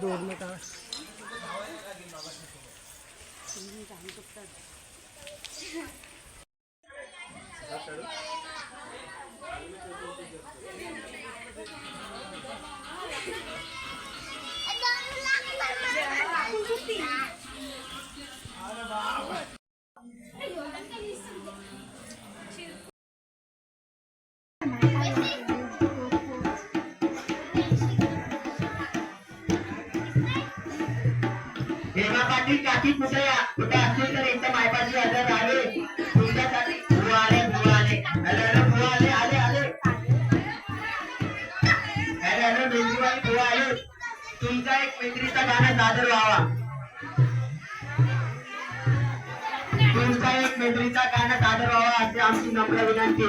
दोडलं का Thank you. Kaki-kaki saya, bekas kita minta maaf aja ada tadi. sekretaris agama dada ruawa, itu?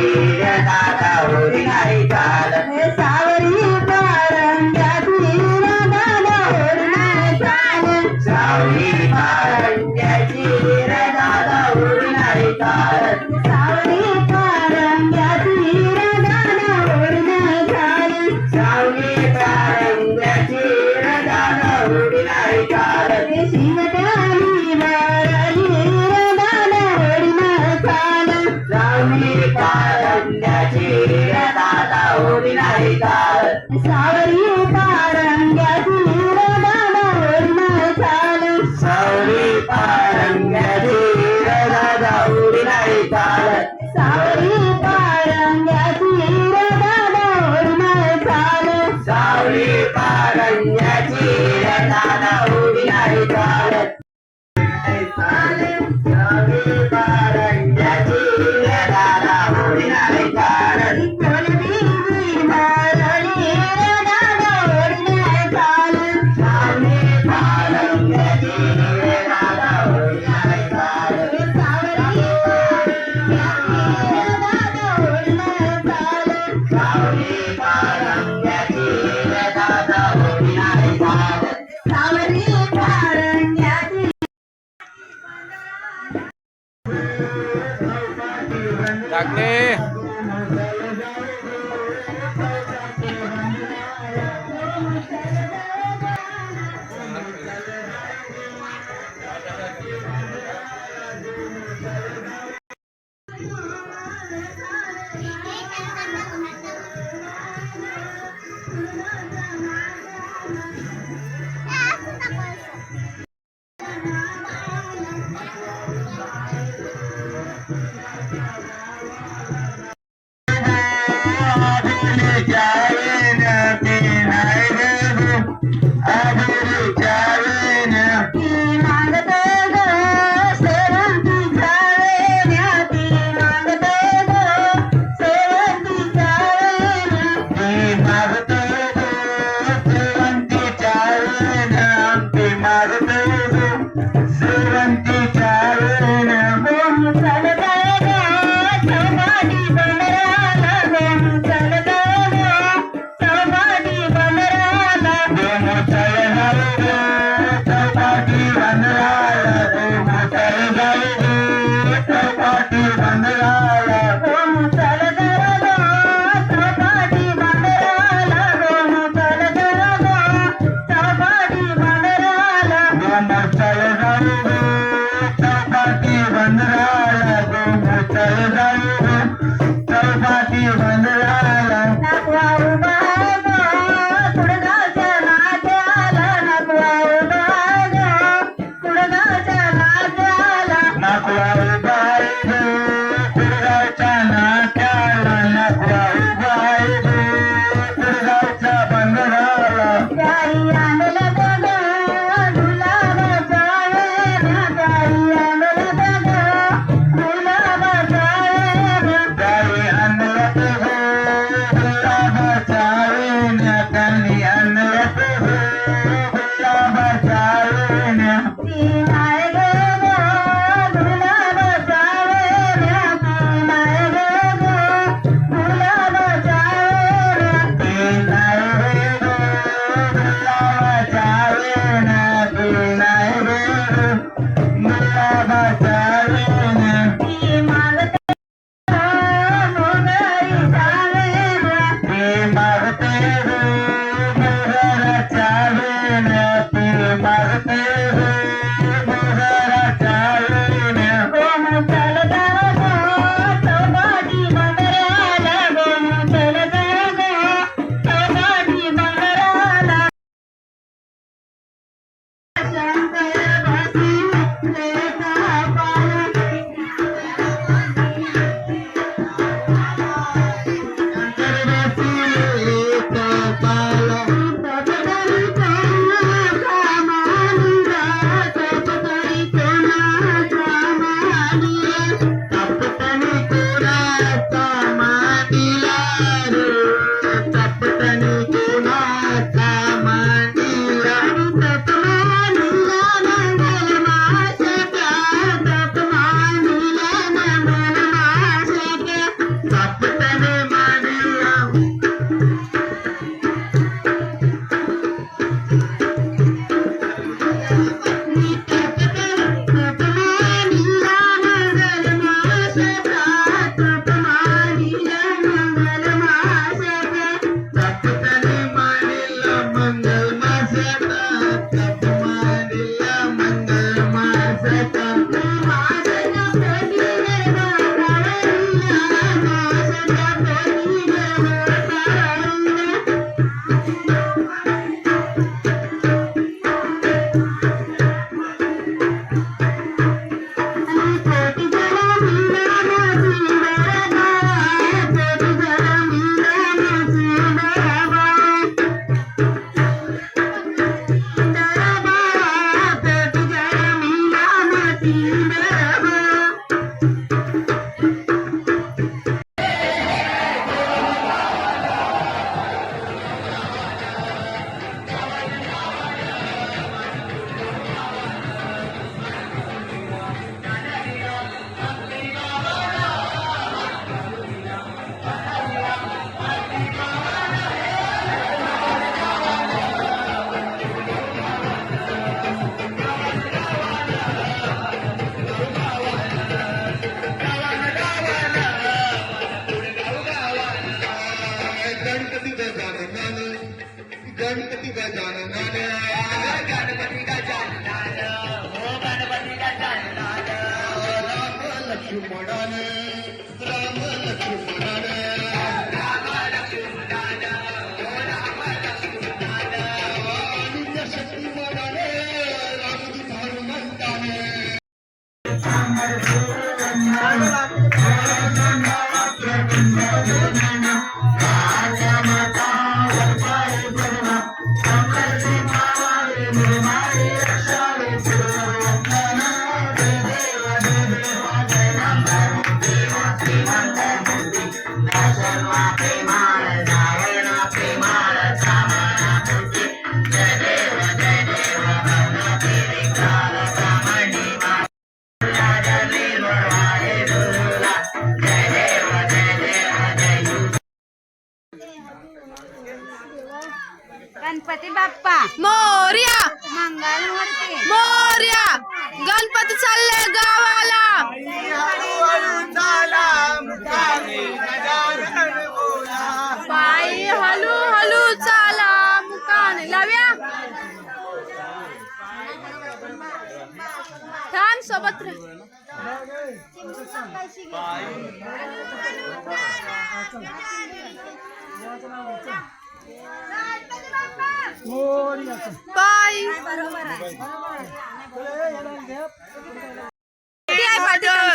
शिवता Bye-bye. عليه बाप्पा. मोर्या. मंगलमूर्ती मोर्या. गणपती चालले गावाला. पायी हलू हलू चाला मुकाने. लाव्या. थांब सोबत रे.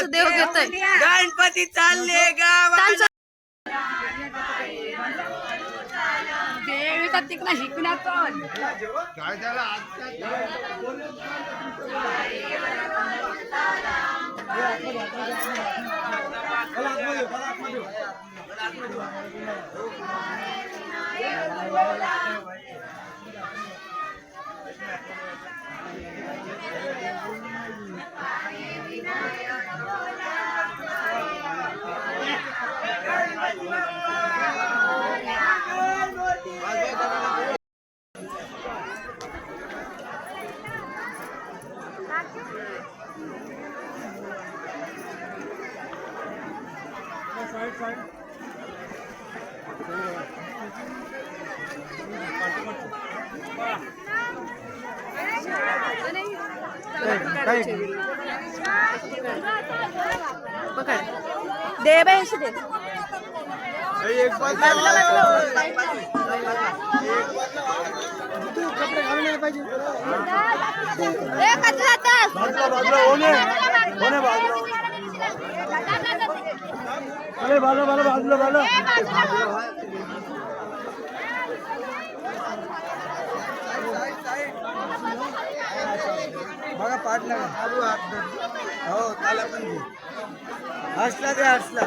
देव घेतोय. गणपती चालले गावा देवी का तिकडं शिकण्यात काय झालं आजच्या 欢迎欢迎欢迎欢迎 दे बाई अशी दे ए, कधी जातात? बघा पाडला हो त्याला पण घे हसला ते हसला.